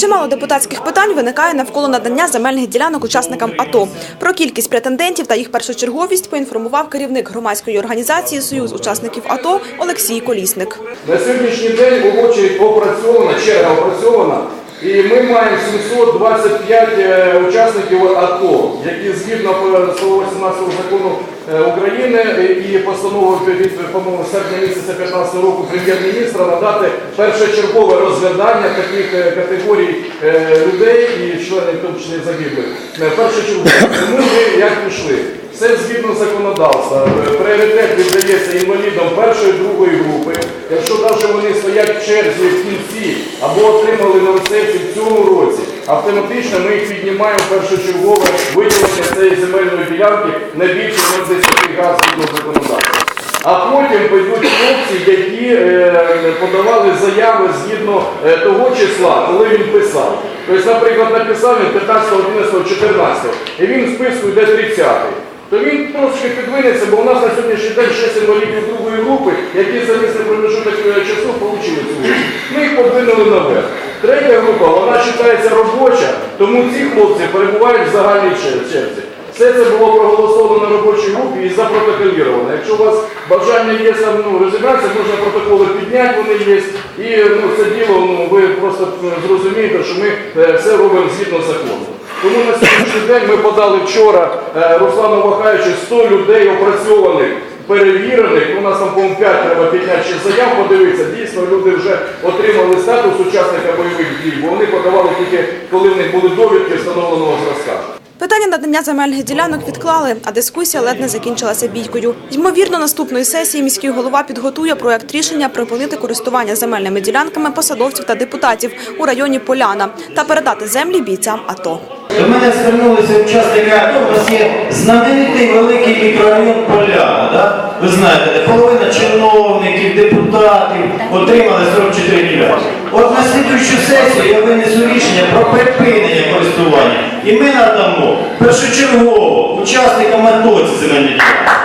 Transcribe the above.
Чимало депутатських питань виникає навколо надання земельних ділянок учасникам АТО. Про кількість претендентів та їх першочерговість поінформував керівник громадської організації Союз учасників АТО Олексій Колісник. На сьогоднішній день в очередь опрацьована, черга опрацьована, і ми маємо 725 е, учасників АТО, які згідно е, 118 закону е, України і постанови від, серпня місяця 15 року прем'єр-міністра надати першочергове розглядання таких е, категорій е, людей і членів, в тому числі загиблих. Е, Першочергове. Ми як пішли. Все згідно законодавства. Е, Пріоритет віддається інвалідам першої, другої групи. Якщо навіть вони стоять в черзі в кінці або отримали на рецепті в цьому році, автоматично ми їх піднімаємо першочергове виділення цієї земельної ділянки на більше 10 газ згідно законодавства. А потім пойдуть хлопці, які е, подавали заяви згідно е, того числа, коли він писав. Тобто, наприклад, написав він 15, 11, 14, і він в списку йде 30 то він трошки підвинеться, бо у нас на сьогоднішній день 6 інвалідів другої групи, які за місце промежуток е, часу отримали цю подвинули наверх. Третя група, вона вважається робоча, тому ці хлопці перебувають в загальній черзі. Все це було проголосовано на робочій групі і запротоколіровано. Якщо у вас бажання є сам ну, розібратися, можна протоколи підняти, вони є. І ну, це діло, ну, ви просто е, зрозумієте, що ми е, все робимо згідно закону. Тому на сьогоднішній день ми подали вчора е, Руслану Вахаючу 100 людей опрацьованих, перевірених. У нас там, по-моєму, 5 треба підняти заяв, подивитися. Дійсно, люди вже отримали статус учасника бойових дій, бо вони подавали тільки, коли в них були довідки встановленого зразка. Питання надання земельних ділянок відклали, а дискусія ледь не закінчилася бійкою. Ймовірно, наступної сесії міський голова підготує проект рішення припинити користування земельними ділянками посадовців та депутатів у районі Поляна та передати землі бійцям АТО. До мене звернулися учасники АТО, у нас є знаменитий великий мікрорайон Поляна. Да? Ви знаєте, де половина чиновників, депутатів отримали 44 ділянки. От на слідуючу сесію я винесу рішення про припинення користування. І ми надамо першочергово учасникам АТО ці земельні ділянки.